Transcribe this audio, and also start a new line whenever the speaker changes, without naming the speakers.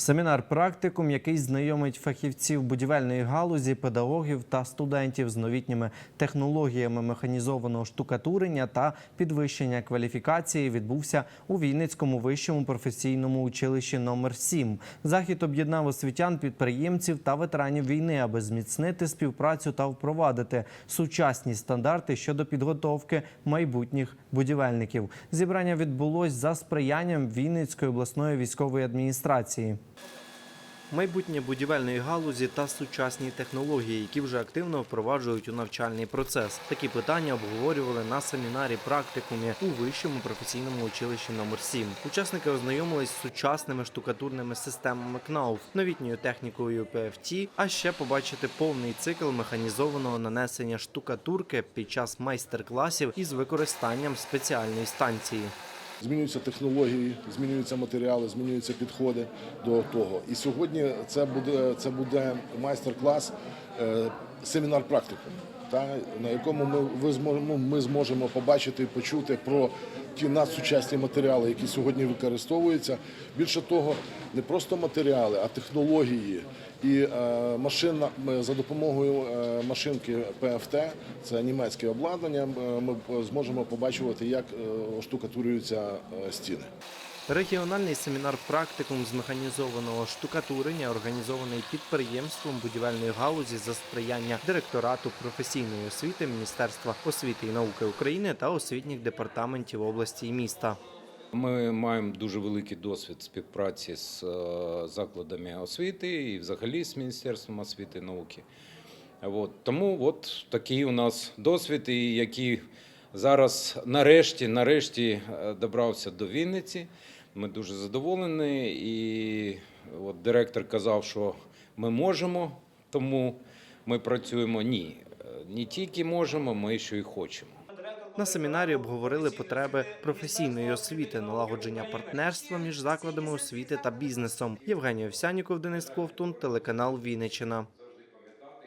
Семінар практикум, який знайомить фахівців будівельної галузі, педагогів та студентів з новітніми технологіями механізованого штукатурення та підвищення кваліфікації, відбувся у Вінницькому вищому професійному училищі номер 7 Захід об'єднав освітян, підприємців та ветеранів війни, аби зміцнити співпрацю та впровадити сучасні стандарти щодо підготовки майбутніх будівельників. Зібрання відбулось за сприянням Вінницької обласної військової адміністрації. Майбутнє будівельної галузі та сучасні технології, які вже активно впроваджують у навчальний процес. Такі питання обговорювали на семінарі практикумі у вищому професійному училищі номер 7 Учасники ознайомились з сучасними штукатурними системами КНАУФ, новітньою технікою PFT, а ще побачити повний цикл механізованого нанесення штукатурки під час майстер-класів із використанням спеціальної станції.
Змінюються технології, змінюються матеріали, змінюються підходи до того. І сьогодні це буде, це буде майстер-клас, е, семінар практикум, та, на якому ми, ви зможемо, ми зможемо побачити і почути про ті надсучасні матеріали, які сьогодні використовуються. Більше того, не просто матеріали, а технології. І е, машина за допомогою е, машинки ПФТ, це німецьке обладнання. е, Ми зможемо побачувати, як штукатурюються е, стіни.
Регіональний семінар практикум з механізованого штукатурення, організований підприємством будівельної галузі за сприяння директорату професійної освіти Міністерства освіти і науки України та освітніх департаментів області і міста.
Ми маємо дуже великий досвід співпраці з е, закладами освіти і взагалі з Міністерством освіти і науки. От. Тому от такий у нас досвід, і який зараз нарешті, нарешті е, добрався до Вінниці. Ми дуже задоволені. І от директор казав, що ми можемо, тому ми працюємо. Ні, не тільки можемо, ми ще й хочемо.
На семінарі обговорили потреби професійної освіти, налагодження партнерства між закладами освіти та бізнесом. Євгеній Овсяніков, Денис Ковтун, телеканал Вінниччина.